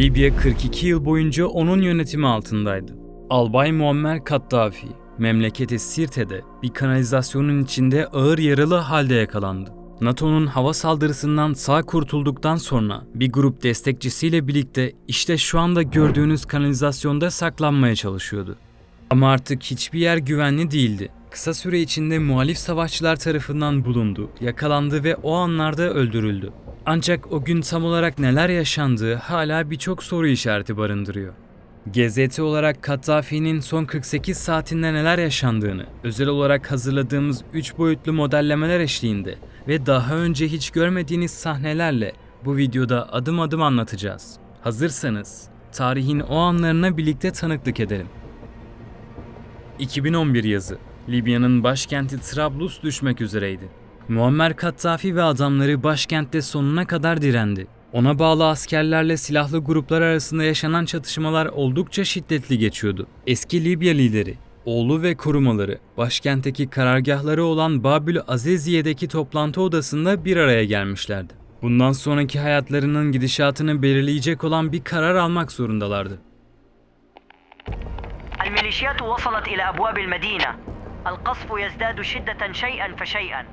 Libya 42 yıl boyunca onun yönetimi altındaydı. Albay Muammer Kaddafi, memleketi Sirte'de bir kanalizasyonun içinde ağır yaralı halde yakalandı. NATO'nun hava saldırısından sağ kurtulduktan sonra bir grup destekçisiyle birlikte işte şu anda gördüğünüz kanalizasyonda saklanmaya çalışıyordu. Ama artık hiçbir yer güvenli değildi. Kısa süre içinde muhalif savaşçılar tarafından bulundu, yakalandı ve o anlarda öldürüldü. Ancak o gün tam olarak neler yaşandığı hala birçok soru işareti barındırıyor. GZT olarak Kaddafi'nin son 48 saatinde neler yaşandığını, özel olarak hazırladığımız 3 boyutlu modellemeler eşliğinde ve daha önce hiç görmediğiniz sahnelerle bu videoda adım adım anlatacağız. Hazırsanız tarihin o anlarına birlikte tanıklık edelim. 2011 yazı. Libya'nın başkenti Trablus düşmek üzereydi. Muammer Kaddafi ve adamları başkentte sonuna kadar direndi. Ona bağlı askerlerle silahlı gruplar arasında yaşanan çatışmalar oldukça şiddetli geçiyordu. Eski Libya lideri, oğlu ve korumaları başkentteki karargahları olan Babül Azeziye'deki toplantı odasında bir araya gelmişlerdi. Bundan sonraki hayatlarının gidişatını belirleyecek olan bir karar almak zorundalardı. الميليشيات وصلت إلى أبواب المدينة القصف يزداد شدة شيئا فشيئا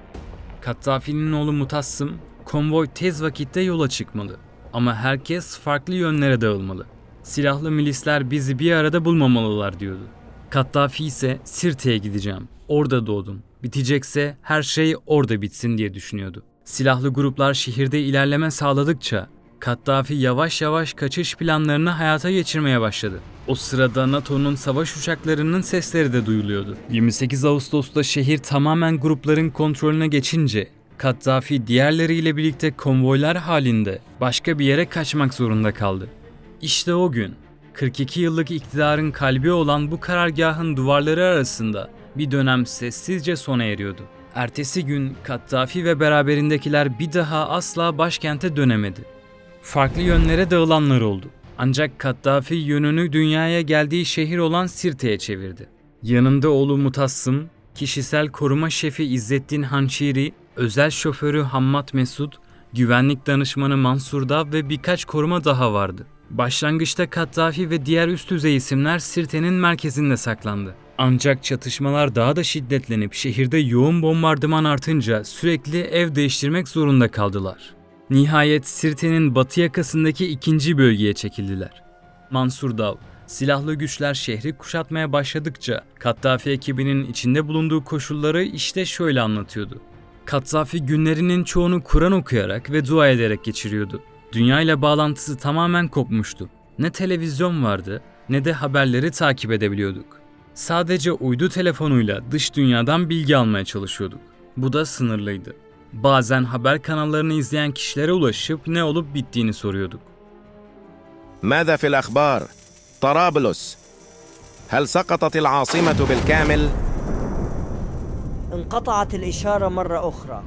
Kaddafi'nin oğlu Mutassım, konvoy tez vakitte yola çıkmalı. Ama herkes farklı yönlere dağılmalı. Silahlı milisler bizi bir arada bulmamalılar diyordu. Kaddafi ise Sirte'ye gideceğim. Orada doğdum. Bitecekse her şey orada bitsin diye düşünüyordu. Silahlı gruplar şehirde ilerleme sağladıkça Kaddafi yavaş yavaş kaçış planlarını hayata geçirmeye başladı. O sırada NATO'nun savaş uçaklarının sesleri de duyuluyordu. 28 Ağustos'ta şehir tamamen grupların kontrolüne geçince Kaddafi diğerleriyle birlikte konvoylar halinde başka bir yere kaçmak zorunda kaldı. İşte o gün 42 yıllık iktidarın kalbi olan bu karargahın duvarları arasında bir dönem sessizce sona eriyordu. Ertesi gün Kaddafi ve beraberindekiler bir daha asla başkente dönemedi. Farklı yönlere dağılanlar oldu. Ancak Kaddafi yönünü dünyaya geldiği şehir olan Sirte'ye çevirdi. Yanında oğlu Mutassım, kişisel koruma şefi İzzettin Hançiri, özel şoförü Hammad Mesud, güvenlik danışmanı Mansur Dav ve birkaç koruma daha vardı. Başlangıçta Kaddafi ve diğer üst düzey isimler Sirte'nin merkezinde saklandı. Ancak çatışmalar daha da şiddetlenip şehirde yoğun bombardıman artınca sürekli ev değiştirmek zorunda kaldılar. Nihayet Sirte'nin batı yakasındaki ikinci bölgeye çekildiler. Mansur Dav, silahlı güçler şehri kuşatmaya başladıkça Kaddafi ekibinin içinde bulunduğu koşulları işte şöyle anlatıyordu. Kaddafi günlerinin çoğunu Kur'an okuyarak ve dua ederek geçiriyordu. Dünya ile bağlantısı tamamen kopmuştu. Ne televizyon vardı ne de haberleri takip edebiliyorduk. Sadece uydu telefonuyla dış dünyadan bilgi almaya çalışıyorduk. Bu da sınırlıydı. Bazen haber kanallarını izleyen kişilere ulaşıp ne olup bittiğini soruyorduk. ماذا في الأخبار؟ طرابلس هل سقطت العاصمة بالكامل؟ انقطعت الإشارة مرة أخرى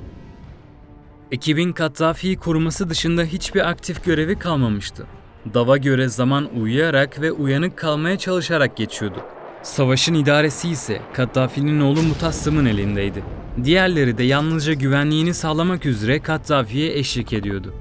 Ekibin Kaddafi'yi koruması dışında hiçbir aktif görevi kalmamıştı. Dav'a göre zaman uyuyarak ve uyanık kalmaya çalışarak geçiyordu. Savaşın idaresi ise Kaddafi'nin oğlu Mutassım'ın elindeydi. Diğerleri de yalnızca güvenliğini sağlamak üzere Kaddafi'ye eşlik ediyordu.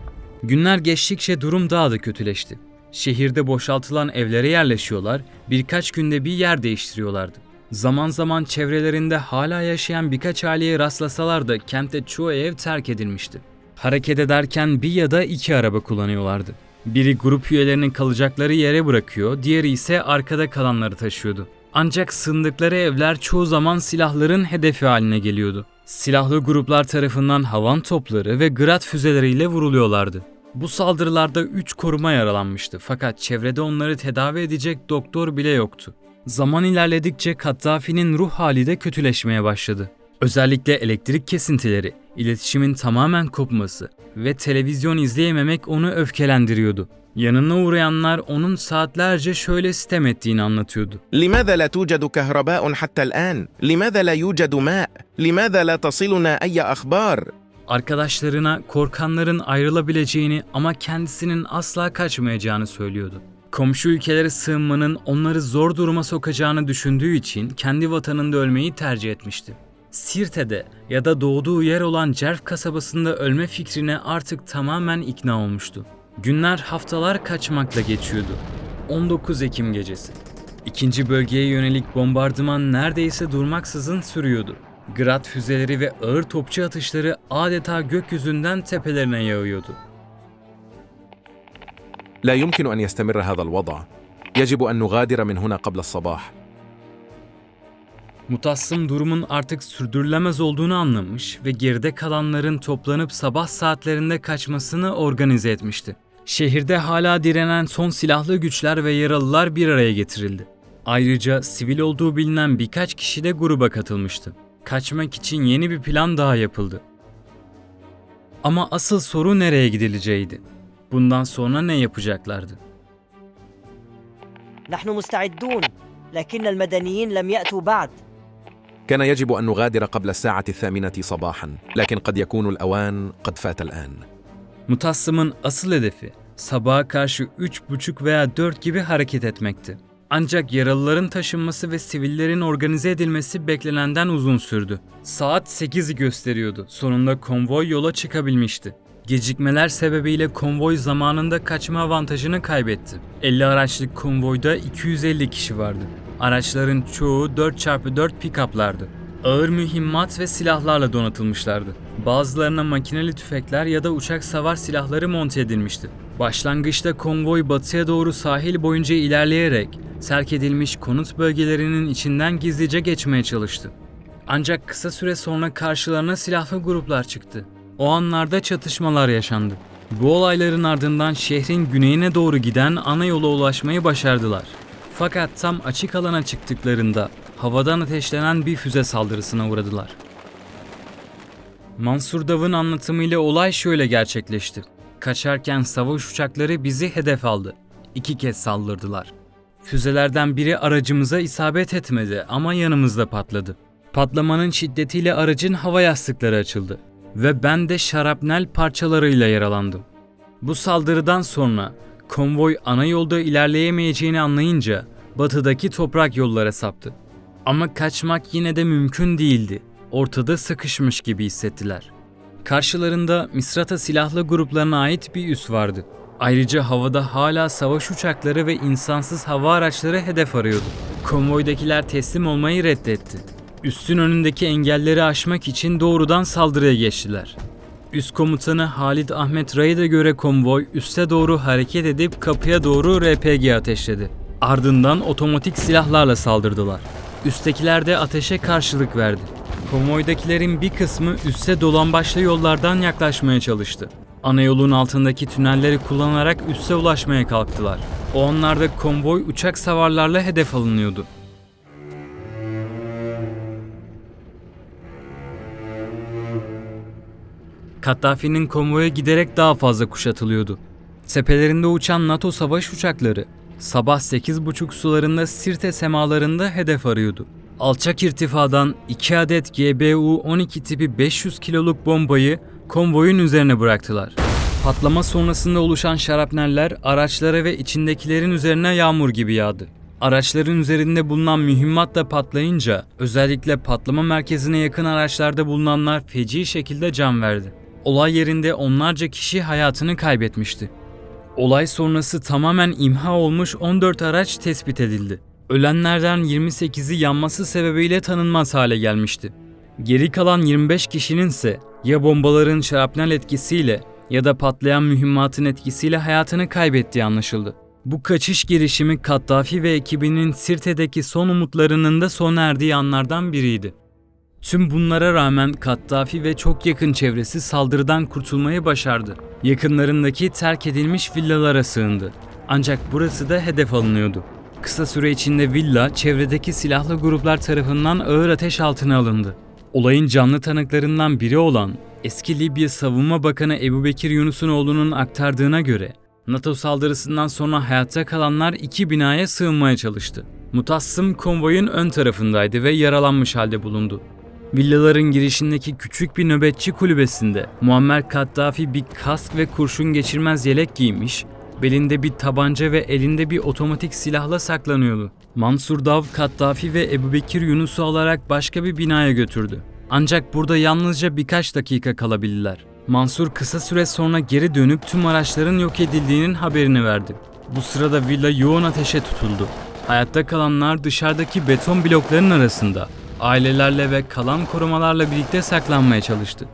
Günler geçtikçe durum daha da kötüleşti. Şehirde boşaltılan evlere yerleşiyorlar, birkaç günde bir yer değiştiriyorlardı. Zaman zaman çevrelerinde hala yaşayan birkaç aileye rastlasalar da kentte çoğu ev terk edilmişti. Hareket ederken bir ya da iki araba kullanıyorlardı. Biri grup üyelerini kalacakları yere bırakıyor, diğeri ise arkada kalanları taşıyordu. Ancak sığındıkları evler çoğu zaman silahların hedefi haline geliyordu. Silahlı gruplar tarafından havan topları ve grad füzeleriyle vuruluyorlardı. Bu saldırılarda 3 koruma yaralanmıştı fakat çevrede onları tedavi edecek doktor bile yoktu. Zaman ilerledikçe Kaddafi'nin ruh hali de kötüleşmeye başladı. Özellikle elektrik kesintileri, iletişimin tamamen kopması ve televizyon izleyememek onu öfkelendiriyordu. Yanına uğrayanlar onun saatlerce şöyle sitem ettiğini anlatıyordu. لماذا لا توجد كهرباء حتى الآن؟ لماذا لا يوجد ماء؟ لماذا لا تصلنا أي أخبار؟ Arkadaşlarına korkanların ayrılabileceğini ama kendisinin asla kaçmayacağını söylüyordu. Komşu ülkelere sığınmanın onları zor duruma sokacağını düşündüğü için kendi vatanında ölmeyi tercih etmişti. Sirte'de ya da doğduğu yer olan Cerf kasabasında ölme fikrine artık tamamen ikna olmuştu. Günler haftalar kaçmakla geçiyordu. 19 Ekim gecesi. İkinci bölgeye yönelik bombardıman neredeyse durmaksızın sürüyordu. Grad füzeleri ve ağır topçu atışları adeta gökyüzünden tepelerine yağıyordu. لا يمكن ان يستمر هذا الوضع يجب ان نغادر من هنا قبل الصباح Mutassım durumun artık sürdürülemez olduğunu anlamış ve geride kalanların toplanıp sabah saatlerinde kaçmasını organize etmişti. Şehirde hala direnen son silahlı güçler ve yaralılar bir araya getirildi. Ayrıca sivil olduğu bilinen birkaç kişi de gruba katılmıştı. Kaçmak için yeni bir plan daha yapıldı. Ama asıl soru nereye gidileceğiydi. Bundan sonra ne yapacaklardı? نحن مستعدون لكن المدنيين لم يأتوا بعد كان يجب ان نغادر قبل الساعه الثامنه صباحا لكن قد يكون الاوان قد فات الان Mutassım'ın asıl hedefi sabaha karşı 3.30 veya 4 gibi hareket etmekti. Ancak yaralıların taşınması ve sivillerin organize edilmesi beklenenden uzun sürdü. Saat 8'i gösteriyordu. Sonunda konvoy yola çıkabilmişti. Gecikmeler sebebiyle konvoy zamanında kaçma avantajını kaybetti. 50 araçlık konvoyda 250 kişi vardı. Araçların çoğu 4x4 pick-up'lardı. Ağır mühimmat ve silahlarla donatılmışlardı. Bazılarına makineli tüfekler ya da uçak savar silahları monte edilmişti. Başlangıçta konvoy batıya doğru sahil boyunca ilerleyerek terk edilmiş konut bölgelerinin içinden gizlice geçmeye çalıştı. Ancak kısa süre sonra karşılarına silahlı gruplar çıktı. O anlarda çatışmalar yaşandı. Bu olayların ardından şehrin güneyine doğru giden ana yola ulaşmayı başardılar. Fakat tam açık alana çıktıklarında havadan ateşlenen bir füze saldırısına uğradılar. Mansur Dav'ın anlatımıyla olay şöyle gerçekleşti. Kaçarken savaş uçakları bizi hedef aldı. İki kez saldırdılar. Füzelerden biri aracımıza isabet etmedi ama yanımızda patladı. Patlamanın şiddetiyle aracın hava yastıkları açıldı ve ben de şarapnel parçalarıyla yaralandım. Bu saldırıdan sonra konvoy ana yolda ilerleyemeyeceğini anlayınca batıdaki toprak yollara saptı. Ama kaçmak yine de mümkün değildi. Ortada sıkışmış gibi hissettiler. Karşılarında Misrata silahlı gruplarına ait bir üs vardı. Ayrıca havada hala savaş uçakları ve insansız hava araçları hedef arıyordu. Konvoydakiler teslim olmayı reddetti. Üssün önündeki engelleri aşmak için doğrudan saldırıya geçtiler. Üst komutanı Halid Ahmet Raid'e göre konvoy üste doğru hareket edip kapıya doğru RPG ateşledi. Ardından otomatik silahlarla saldırdılar. Üsttekiler de ateşe karşılık verdi. Konvoydakilerin bir kısmı üste dolambaçlı yollardan yaklaşmaya çalıştı. Ana yolun altındaki tünelleri kullanarak üste ulaşmaya kalktılar. O anlarda konvoy uçak savarlarla hedef alınıyordu. Kaddafi'nin konvoya giderek daha fazla kuşatılıyordu. Sepelerinde uçan NATO savaş uçakları sabah 8.30 sularında Sirte semalarında hedef arıyordu. Alçak irtifadan 2 adet GBU-12 tipi 500 kiloluk bombayı konvoyun üzerine bıraktılar. Patlama sonrasında oluşan şarapneller araçlara ve içindekilerin üzerine yağmur gibi yağdı. Araçların üzerinde bulunan mühimmat da patlayınca özellikle patlama merkezine yakın araçlarda bulunanlar feci şekilde can verdi. Olay yerinde onlarca kişi hayatını kaybetmişti. Olay sonrası tamamen imha olmuş 14 araç tespit edildi. Ölenlerden 28'i yanması sebebiyle tanınmaz hale gelmişti. Geri kalan 25 kişinin ise ya bombaların şarapnel etkisiyle ya da patlayan mühimmatın etkisiyle hayatını kaybettiği anlaşıldı. Bu kaçış girişimi Kaddafi ve ekibinin Sirte'deki son umutlarının da sona erdiği anlardan biriydi. Tüm bunlara rağmen Kaddafi ve çok yakın çevresi saldırıdan kurtulmayı başardı. Yakınlarındaki terk edilmiş villalara sığındı. Ancak burası da hedef alınıyordu. Kısa süre içinde villa çevredeki silahlı gruplar tarafından ağır ateş altına alındı. Olayın canlı tanıklarından biri olan eski Libya Savunma Bakanı Ebu Bekir Yunus'un oğlunun aktardığına göre NATO saldırısından sonra hayatta kalanlar iki binaya sığınmaya çalıştı. Mutassım konvoyun ön tarafındaydı ve yaralanmış halde bulundu. Villaların girişindeki küçük bir nöbetçi kulübesinde Muammer Kaddafi bir kask ve kurşun geçirmez yelek giymiş, belinde bir tabanca ve elinde bir otomatik silahla saklanıyordu. Mansur Dav, Kaddafi ve Ebu Bekir Yunus'u alarak başka bir binaya götürdü. Ancak burada yalnızca birkaç dakika kalabildiler. Mansur kısa süre sonra geri dönüp tüm araçların yok edildiğinin haberini verdi. Bu sırada villa yoğun ateşe tutuldu. Hayatta kalanlar dışarıdaki beton blokların arasında ailelerle ve kalan korumalarla birlikte saklanmaya çalıştı.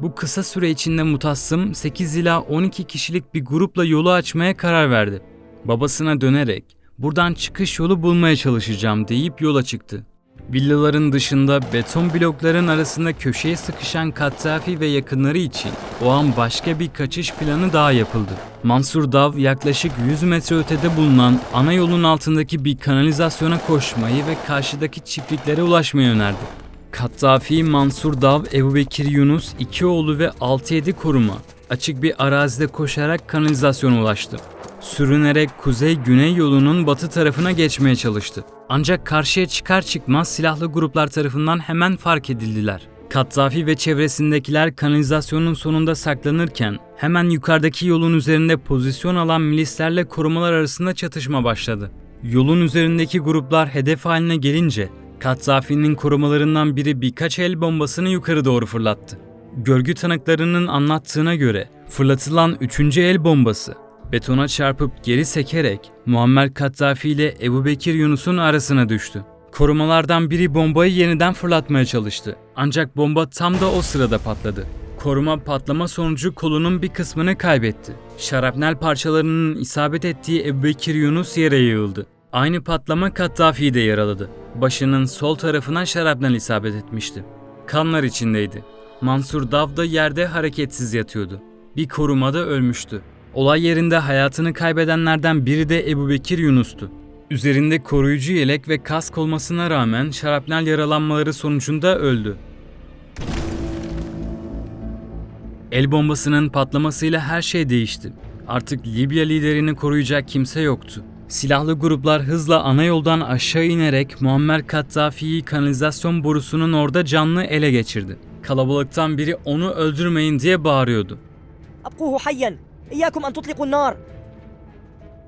Bu kısa süre içinde Mutassım 8 ila 12 kişilik bir grupla yolu açmaya karar verdi. Babasına dönerek buradan çıkış yolu bulmaya çalışacağım deyip yola çıktı. Villaların dışında beton blokların arasında köşeye sıkışan Kattafi ve yakınları için o an başka bir kaçış planı daha yapıldı. Mansur Dav yaklaşık 100 metre ötede bulunan ana yolun altındaki bir kanalizasyona koşmayı ve karşıdaki çiftliklere ulaşmayı önerdi. Kattafi, Mansur Dav, Ebu Bekir Yunus, iki oğlu ve 6-7 koruma açık bir arazide koşarak kanalizasyona ulaştı. Sürünerek kuzey-güney yolunun batı tarafına geçmeye çalıştı. Ancak karşıya çıkar çıkmaz silahlı gruplar tarafından hemen fark edildiler. Kattafi ve çevresindekiler kanalizasyonun sonunda saklanırken hemen yukarıdaki yolun üzerinde pozisyon alan milislerle korumalar arasında çatışma başladı. Yolun üzerindeki gruplar hedef haline gelince Kattafi'nin korumalarından biri birkaç el bombasını yukarı doğru fırlattı. Görgü tanıklarının anlattığına göre fırlatılan üçüncü el bombası betona çarpıp geri sekerek Muammer Kattafi ile Ebu Bekir Yunus'un arasına düştü. Korumalardan biri bombayı yeniden fırlatmaya çalıştı. Ancak bomba tam da o sırada patladı. Koruma patlama sonucu kolunun bir kısmını kaybetti. Şarapnel parçalarının isabet ettiği Ebu Bekir Yunus yere yığıldı. Aynı patlama Kattafi'yi de yaraladı. Başının sol tarafına şarapnel isabet etmişti. Kanlar içindeydi. Mansur Dav da yerde hareketsiz yatıyordu. Bir koruma da ölmüştü. Olay yerinde hayatını kaybedenlerden biri de Ebu Bekir Yunus'tu. Üzerinde koruyucu yelek ve kask olmasına rağmen şarapnel yaralanmaları sonucunda öldü. El bombasının patlamasıyla her şey değişti. Artık Libya liderini koruyacak kimse yoktu. Silahlı gruplar hızla ana yoldan aşağı inerek Muammer Kattafi'yi kanalizasyon borusunun orada canlı ele geçirdi. Kalabalıktan biri onu öldürmeyin diye bağırıyordu. İyyakum an tutlikun nar.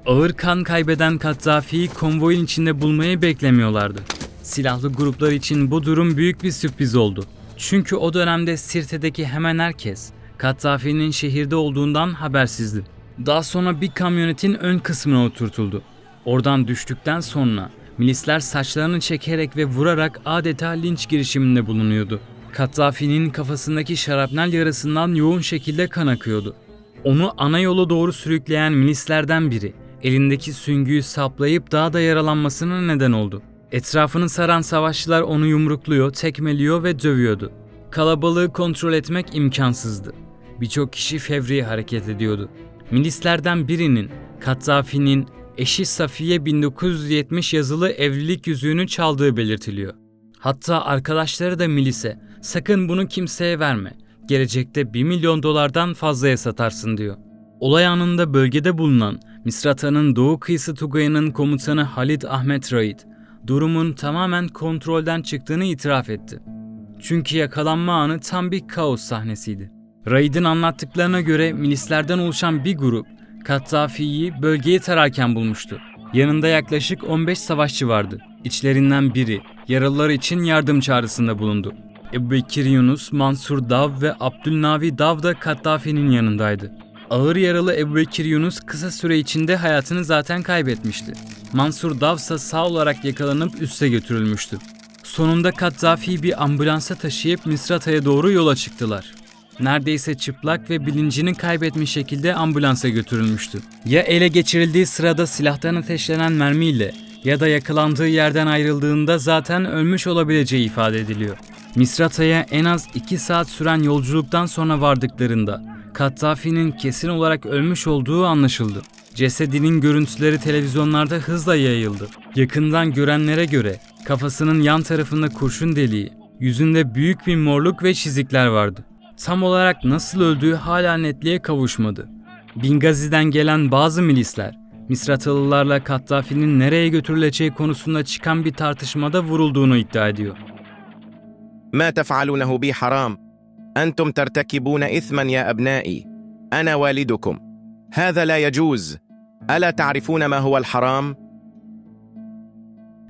Ağır kan kaybeden Kaddafi'yi konvoyun içinde bulmayı beklemiyorlardı. Silahlı gruplar için bu durum büyük bir sürpriz oldu. Çünkü o dönemde Sirte'deki hemen herkes Kaddafi'nin şehirde olduğundan habersizdi. Daha sonra bir kamyonetin ön kısmına oturtuldu. Oradan düştükten sonra milisler saçlarını çekerek ve vurarak adeta linç girişiminde bulunuyordu. Kaddafi'nin kafasındaki şarapnel yarasından yoğun şekilde kan akıyordu. Onu ana yola doğru sürükleyen milislerden biri elindeki süngüyü saplayıp daha da yaralanmasına neden oldu. Etrafını saran savaşçılar onu yumrukluyor, tekmeliyor ve dövüyordu. Kalabalığı kontrol etmek imkansızdı. Birçok kişi fevri hareket ediyordu. Milislerden birinin Kaddafi'nin eşi Safiye 1970 yazılı evlilik yüzüğünü çaldığı belirtiliyor. Hatta arkadaşları da milise sakın bunu kimseye verme. Gelecekte 1 milyon dolardan fazlaya satarsın diyor. Olay anında bölgede bulunan Misrata'nın doğu kıyısı Tugayı'nın komutanı Halid Ahmet Raid, durumun tamamen kontrolden çıktığını itiraf etti. Çünkü yakalanma anı tam bir kaos sahnesiydi. Raid'in anlattıklarına göre milislerden oluşan bir grup Kattafi'yi bölgeyi tararken bulmuştu. Yanında yaklaşık 15 savaşçı vardı. İçlerinden biri yaralılar için yardım çağrısında bulundu. Ebu Bekir Yunus, Mansur Dav ve Abdülnavi Dav da Kattafi'nin yanındaydı. Ağır yaralı Ebu Bekir Yunus kısa süre içinde hayatını zaten kaybetmişti. Mansur Dav ise sağ olarak yakalanıp üste götürülmüştü. Sonunda Kaddafi'yi bir ambulansa taşıyıp Misrata'ya doğru yola çıktılar. Neredeyse çıplak ve bilincini kaybetmiş şekilde ambulansa götürülmüştü. Ya ele geçirildiği sırada silahtan ateşlenen mermiyle ya da yakalandığı yerden ayrıldığında zaten ölmüş olabileceği ifade ediliyor. Misrata'ya en az 2 saat süren yolculuktan sonra vardıklarında Kaddafi'nin kesin olarak ölmüş olduğu anlaşıldı. Cesedinin görüntüleri televizyonlarda hızla yayıldı. Yakından görenlere göre kafasının yan tarafında kurşun deliği, yüzünde büyük bir morluk ve çizikler vardı. Tam olarak nasıl öldüğü hala netliğe kavuşmadı. Bingazi'den gelen bazı milisler, Misratalılarla Kaddafi'nin nereye götürüleceği konusunda çıkan bir tartışmada vurulduğunu iddia ediyor. ما تفعلونه بي حرام انتم ترتكبون اثما يا ابنائي انا والدكم هذا لا يجوز الا تعرفون ما هو الحرام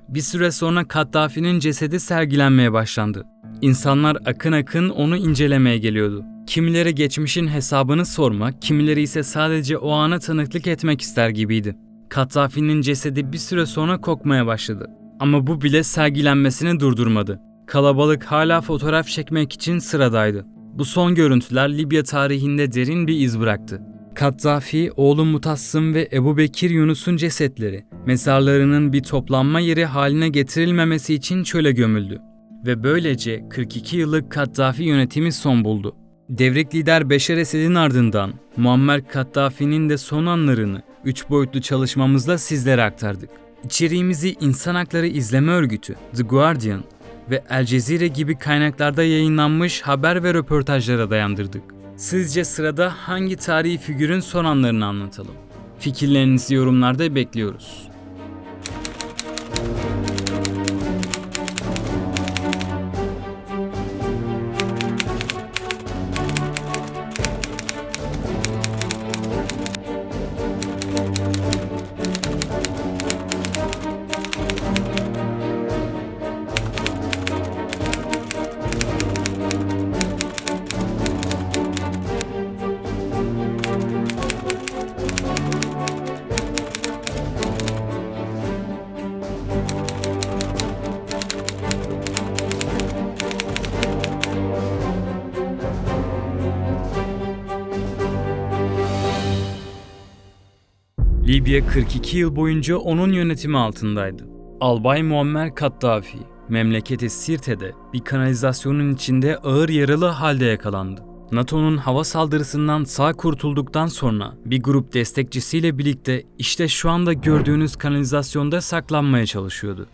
Bir süre sonra Kaddafi'nin cesedi sergilenmeye başlandı. İnsanlar akın akın onu incelemeye geliyordu. Kimileri geçmişin hesabını sormak, kimileri ise sadece o ana tanıklık etmek ister gibiydi. Kaddafi'nin cesedi bir süre sonra kokmaya başladı. Ama bu bile sergilenmesini durdurmadı. Kalabalık hala fotoğraf çekmek için sıradaydı. Bu son görüntüler Libya tarihinde derin bir iz bıraktı. Kaddafi, oğlu Mutassım ve Ebu Bekir Yunus'un cesetleri, mezarlarının bir toplanma yeri haline getirilmemesi için çöle gömüldü. Ve böylece 42 yıllık Kaddafi yönetimi son buldu. Devrik lider Beşer Esed'in ardından Muammer Kaddafi'nin de son anlarını üç boyutlu çalışmamızla sizlere aktardık. İçeriğimizi İnsan Hakları İzleme Örgütü, The Guardian ve El Cezire gibi kaynaklarda yayınlanmış haber ve röportajlara dayandırdık. Sizce sırada hangi tarihi figürün son anlarını anlatalım? Fikirlerinizi yorumlarda bekliyoruz. Libya 42 yıl boyunca onun yönetimi altındaydı. Albay Muammer Kaddafi, memleketi Sirte'de bir kanalizasyonun içinde ağır yaralı halde yakalandı. NATO'nun hava saldırısından sağ kurtulduktan sonra bir grup destekçisiyle birlikte işte şu anda gördüğünüz kanalizasyonda saklanmaya çalışıyordu.